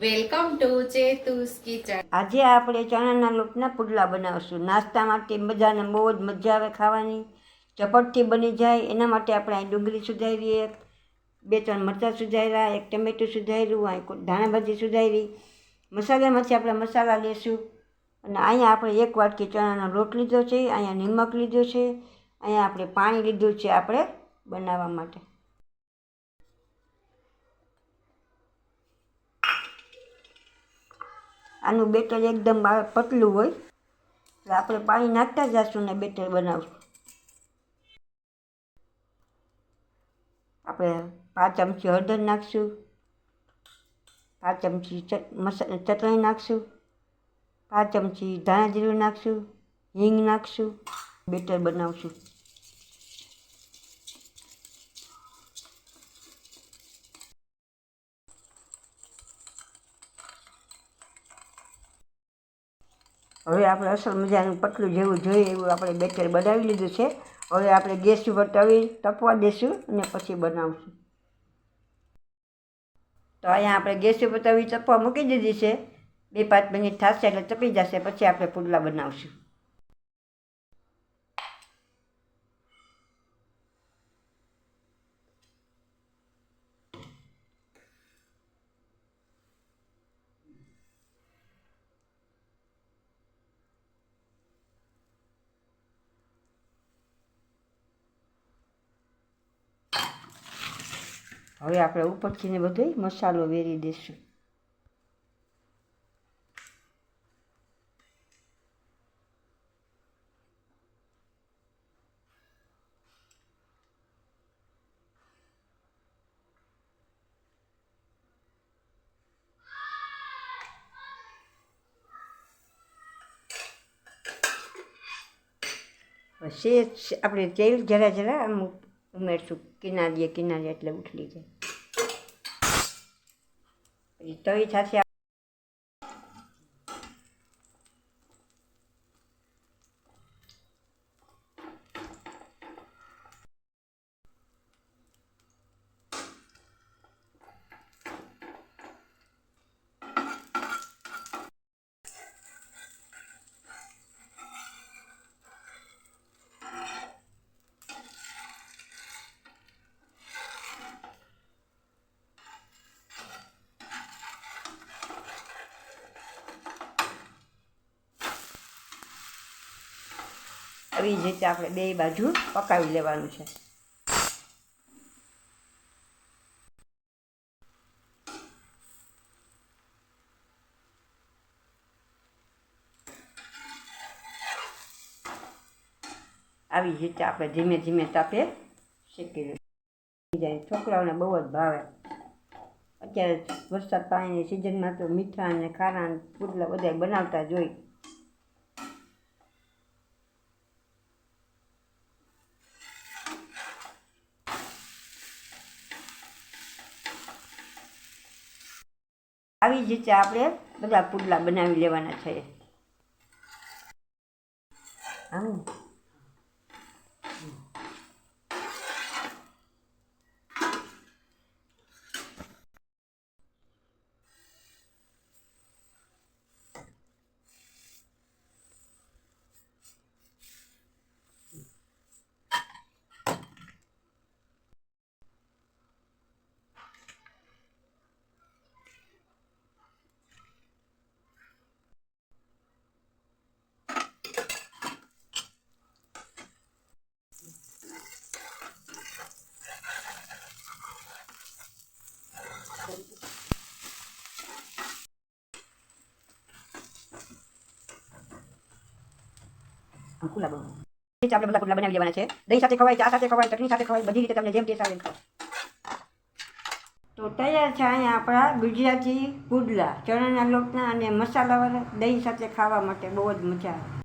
Welcome to ચેતુસ kitchen. આજે આપણે ચણાના લોટના પુડલા બનાવશું. નાસ્તા માટે બધાને બહુ જ મજા આવે ખાવાની. ઝપટથી બની જાય, એના માટે આપણે અહીં ડુંગળી સુધારી એક બે ત્રણ મરચાં સુધાર્યા, એક ટમેટું સુધાર્યું અહીં ધાણા ભાજી સુધારી. મસાલામાંથી આપણે મસાલા લેશું. અને અહીંયા આપણે એક વાટકી ચણાનો લોટ લીધો છે, અહીંયા નિમક લીધો છે, અહીંયા આપણે પાણી લીધું છે આપણે બનાવવા માટે. આનું બેટર એકદમ પતલું હોય. એટલે આપણે પાણી નાખતા જઈશું ને બેટર બનાવશું. આપણે પાંચ ચમચી હળદર નાખશું. પાંચ ચમચી ચટણી નાખશું. પાંચ ચમચી ધાણા જીરું નાખશું. હિંગ નાખશું. બેટર બનાવશું. હવે આપણે અસલ મજાનું પતલું જેવું જોઈએ એવું આપણે બેટર બનાવી લીધું છે. હવે આપણે ગેસ ઉપર તવી તપવા દેશું અને પછી બનાવશું. તો અહીંયા આપણે ગેસ ઉપર તવી તપવા મૂકી દીધી છે. બે પાંચ મિનિટ થશે એટલે તપી જશે, પછી આપણે પુડલા બનાવશું. હવે આપણે ઉપરથી ને બધો મસાલો વેરી દઈશું પછી આપણે તેલ જરા જરા આમ ઉમેરશું. કિનારીએ કિનારીએ એટલે ઉઠલી જાય પછી તવી સાથે આવી જ રીતે આપણે બે બાજુ પકાવી લેવાનું છે. આવી જ રીતે આપણે ધીમે ધીમે તાપે શેકી જાય. છોકરાઓને બહુ જ ભાવે. અત્યારે વરસાદ પાણીની સિઝનમાં તો મીઠા અને ખારા પુડલા બધા બનાવતા જોઈ આવી જ રીતે આપણે બધા પુડલા બનાવી લેવાના છે. આમ ખુલ્લા આપણે બધા પુડલા બનાવી લેવાના છે. દહીં સાથે ખવાય, ચા સાથે ખવાય, ચટણી સાથે ખવાય, બધી રીતે તમને જેમ ટેસ્ટ આવે તો તૈયાર છે અહીંયા આપણા ગુજરાતી પુડલા, ચણાના લોટના અને મસાલાવાળા દહીં સાથે ખાવા માટે બહુ જ મજા આવે.